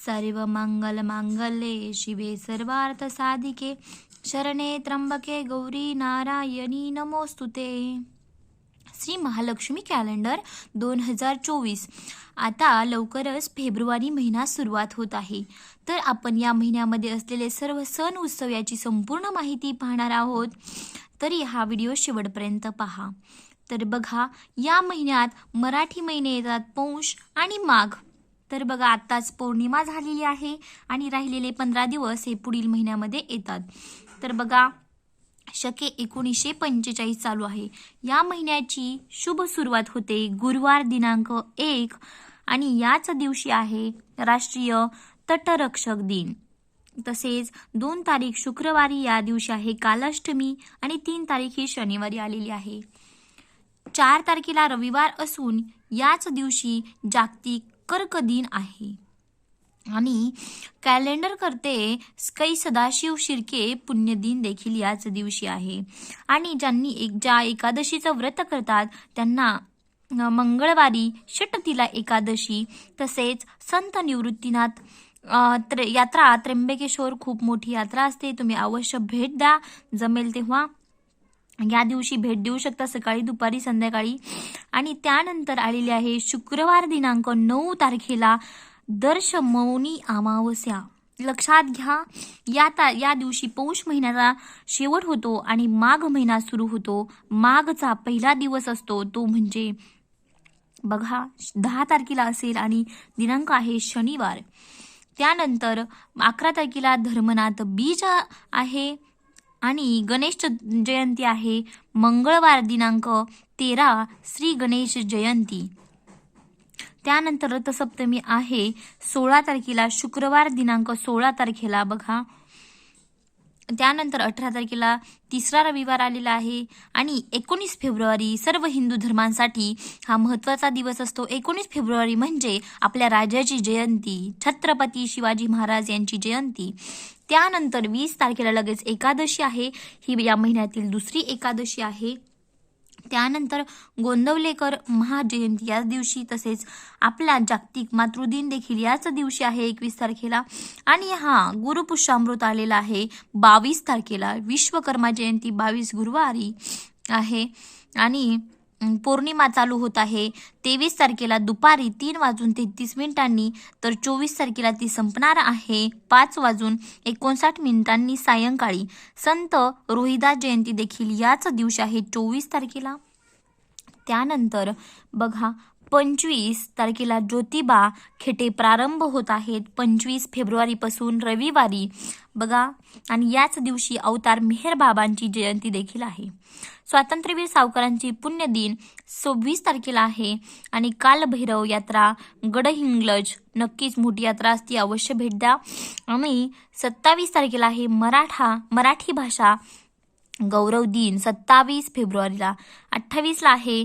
सर्व मंगल मंगले शिवे सर्वार्थ साधिके शरणे त्र्यंबके गौरी नारायणी नमोस्तुते श्री महालक्ष्मी कॅलेंडर दोन हजार चोवीस। आता लवकरच फेब्रुवारी महिना सुरुवात होत आहे। तर आपण या महिन्यामध्ये असलेले सर्व सण उत्सव याची संपूर्ण माहिती पाहणार आहोत। तरी हा व्हिडिओ शेवटपर्यंत पहा। तर बघा या महिन्यात मराठी महिने येतात पौष आणि माघ। तर बघा आत्ताच पौर्णिमा झालेली आहे आणि राहिलेले पंधरा दिवस हे पुढील महिन्यामध्ये येतात. तर बघा शके एकोणीसशे पंचेचाळीस चालू आहे. या महिन्याची शुभ सुरुवात होते गुरुवार दिनांक एक आणि याच दिवशी आहे राष्ट्रीय तटरक्षक दिन. तसेच दोन तारीख शुक्रवारी या दिवशी आहे कालाष्टमी आणि तीन तारीख ही शनिवारी आलेली आहे. चार तारखेला रविवार असून याच दिवशी जागतिक कर्क दिन आहे. आणि कॅलेंडर करते कै सदाशिव शिर्के पुण्यदिन देखील याच दिवशी आहे. आणि ज्यांनी एक ज्या एकादशीचं व्रत करतात त्यांना मंगळवारी षटतिला एकादशी तसेच संत निवृत्तीनाथ त्रे यात्रा त्र्यंबकेश्वर खूप मोठी यात्रा असते. तुम्ही अवश्य भेट द्या. जमेल तेव्हा या दिवशी भेट देऊ शकता सकाळी दुपारी संध्याकाळी. आणि त्यानंतर आलेली आहे शुक्रवार दिनांक नऊ तारखेला दर्श मौनी अमावस्या. लक्षात घ्या या ता या दिवशी पौष महिन्याचा शेवट होतो आणि माघ महिना सुरू होतो. माघचा पहिला दिवस असतो तो म्हणजे बघा दहा तारखेला असेल आणि दिनांक आहे शनिवार. त्यानंतर अकरा तारखेला धर्मनाथ बीज आहे. आणि गणेश च- जयंती आहे मंगळवार दिनांक तेरा श्री गणेश जयंती. त्यानंतर रथसप्तमी आहे सोळा तारखेला शुक्रवार दिनांक सोळा तारखेला बघा. त्यानंतर अठरा तारखेला तिसरा रविवार आलेला आहे आणि एकोणीस फेब्रुवारी सर्व हिंदू धर्मांसाठी हा महत्त्वाचा दिवस असतो. एकोणीस फेब्रुवारी म्हणजे आपल्या राजाची जयंती छत्रपती शिवाजी महाराज यांची जयंती. त्यानंतर वीस तारखेला लगेच एकादशी आहे. ही या महिन्यातील दुसरी एकादशी आहे. त्यानंतर गोंदवलेकर महाजयंती याच दिवशी तसेच आपला जागतिक मातृदिन देखील याच दिवशी आहे एकवीस तारखेला. आणि हा गुरुपुष्यामृत आलेला आहे बावीस तारखेला. विश्वकर्मा जयंती बावीस गुरुवारी आहे. आणि पौर्णिमा चालू होत आहे. तेवीस तारखेला दुपारी तीन वाजून तेहतीस मिनिटांनी तर चोवीस तारखेला ती संपणार आहे पाच वाजून एकोणसाठ मिनिटांनी सायंकाळी. संत रोहिदास जयंती देखील याच दिवशी आहे चोवीस तारखेला. त्यानंतर बघा पंचवीस तारखेला ज्योतिबा खेटे प्रारंभ होत आहेत. पंचवीस फेब्रुवारीपासून रविवारी. बघा आणि याच दिवशी अवतार मेहर बाबांची जयंती देखील आहे. स्वातंत्र्यवीर सावकारांची पुण्यदिन सव्वीस तारखेला आहे. आणि कालभैरव यात्रा गडहिंग्लज नक्कीच मोठी यात्रा असती अवश्य भेट द्या. आणि सत्तावीस तारखेला आहे मराठा मराठी भाषा गौरव दिन सत्तावीस फेब्रुवारीला. अठ्ठावीसला आहे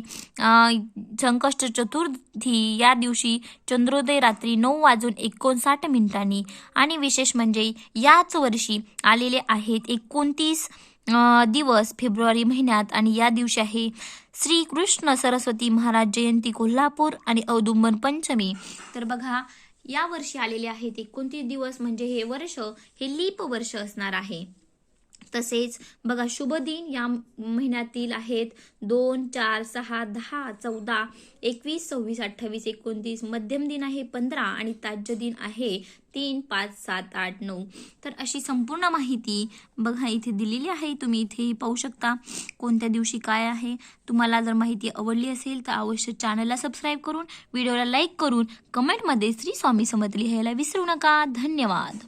संकष्ट चतुर्थी या दिवशी चंद्रोदय रात्री नऊ वाजून एकोणसाठ मिनिटांनी आणि विशेष म्हणजे याच वर्षी आलेले आहेत एकोणतीस दिवस फेब्रुवारी महिन्यात आणि या दिवशी आहे श्रीकृष्ण सरस्वती महाराज जयंती कोल्हापूर आणि औदुंबर पंचमी. तर बघा या वर्षी आलेले आहेत एकोणतीस दिवस म्हणजे हे वर्ष हे लीप वर्ष असणार आहे. तसेच बघा शुभ दिन या महिन्यातील आहेत दोन चार सहा दहा चौदा एकवीस सव्वीस अठ्ठावीस एकोणतीस मध्यम दिन आहे पंधरा आणि ताज्य दिन आहे तीन पाच सात आठ नऊ. तर अशी संपूर्ण माहिती बघा इथे दिलेली आहे. तुम्ही इथेही पाहू शकता कोणत्या दिवशी काय आहे. तुम्हाला जर माहिती आवडली असेल तर अवश्य चॅनलला सबस्क्राईब करून व्हिडिओला लाईक करून कमेंटमध्ये श्री स्वामी समर्थ लिहायला विसरू नका. धन्यवाद.